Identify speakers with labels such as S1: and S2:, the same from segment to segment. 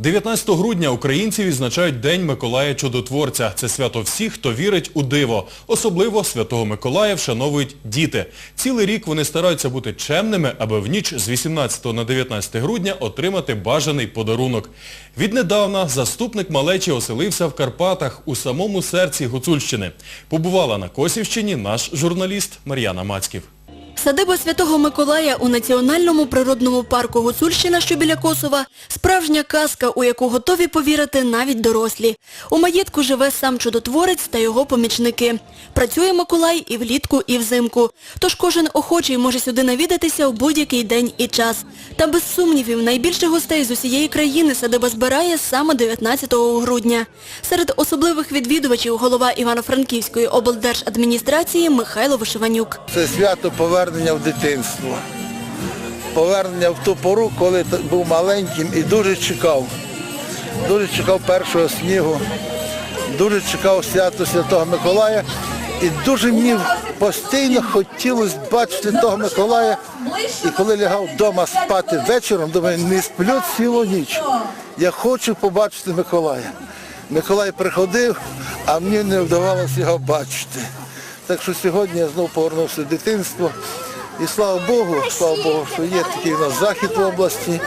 S1: 19 грудня українці відзначають День Миколая Чудотворця. Це свято всіх, хто вірить у диво. Особливо Святого Миколая вшановують діти. Цілий рік вони стараються бути чемними, аби в ніч з 18 на 19 грудня отримати бажаний подарунок. Віднедавна заступник малечі оселився в Карпатах у самому серці Гуцульщини. Побувала на Косівщині наш журналіст Мар'яна Мацьків.
S2: Садиба Святого Миколая у Національному природному парку Гуцульщина, що біля Косова, справжня казка, у яку готові повірити навіть дорослі. У маєтку живе сам чудотворець та його помічники. Працює Миколай і влітку, і взимку. Тож кожен охочий може сюди навідатися у будь-який день і час. Та без сумнівів, найбільше гостей з усієї країни садиба збирає саме 19 грудня. Серед особливих відвідувачів голова Івано-Франківської облдержадміністрації Михайло Вишиванюк.
S3: Це свято повернення в дитинство. Повернення в ту пору, коли був маленьким і дуже чекав. Дуже чекав першого снігу, дуже чекав свято Святого Миколая. І дуже мені постійно хотілося бачити того Миколая. І коли лягав вдома спати вечором, думаю, не сплю цілу ніч. Я хочу побачити Миколая. Миколай приходив, а мені не вдавалося його бачити. Так що сьогодні я знову повернувся в дитинство. І слава Богу, слава Богу, що є такий у нас захід в області,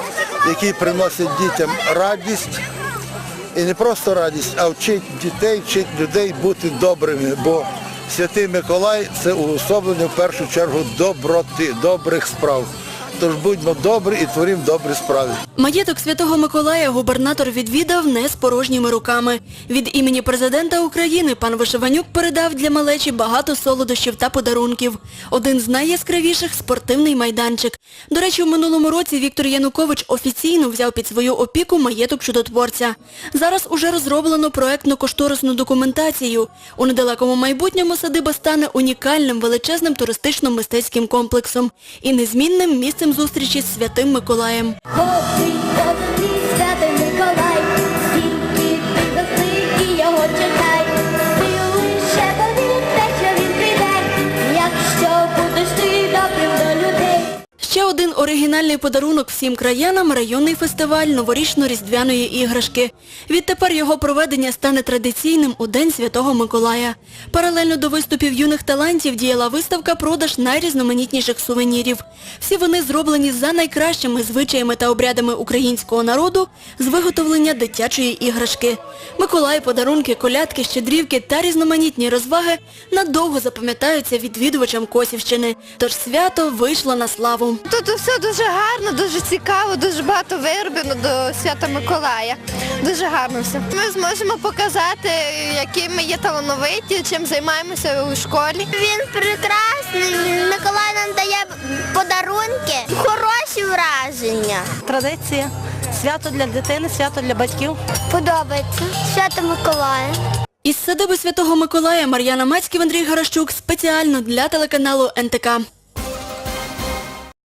S3: який приносить дітям радість. І не просто радість, а вчить дітей, вчить людей бути добрими. Бо Святий Миколай це уособлення в першу чергу доброти, добрих справ. Тож будьмо добрі і творимо добрі справи.
S2: Маєток Святого Миколая губернатор відвідав не з порожніми руками. Від імені президента України пан Вишиванюк передав для малечі багато солодощів та подарунків. Один з найяскравіших – спортивний майданчик. До речі, в минулому році Віктор Янукович офіційно взяв під свою опіку маєток чудотворця. Зараз уже розроблено проектно-кошторисну документацію. У недалекому майбутньому садиба стане унікальним величезним туристично-мистецьким комплексом і незмінним місцем зустрічі з Святим Миколаєм. Оригінальний подарунок всім краянам – районний фестиваль новорічно-різдвяної іграшки. Відтепер його проведення стане традиційним у День Святого Миколая. Паралельно до виступів юних талантів діяла виставка «Продаж найрізноманітніших сувенірів». Всі вони зроблені за найкращими звичаями та обрядами українського народу з виготовлення дитячої іграшки. Миколай, подарунки, колядки, щедрівки та різноманітні розваги надовго запам'ятаються відвідувачам Косівщини. Тож свято вийшло на славу.
S4: Тут все дуже гарно, дуже цікаво, дуже багато вироблено до Свята Миколая. Дуже гарно все. Ми зможемо показати, які ми є талановиті, чим займаємося у школі.
S5: Він прекрасний, Миколай нам дає подарунки, хороші враження.
S6: Традиція. Свято для дитини, свято для батьків.
S5: Подобається. Свято Миколая.
S2: Із садиби Святого Миколая Мар'яна Мацьків, Андрій Гаращук спеціально для телеканалу НТК.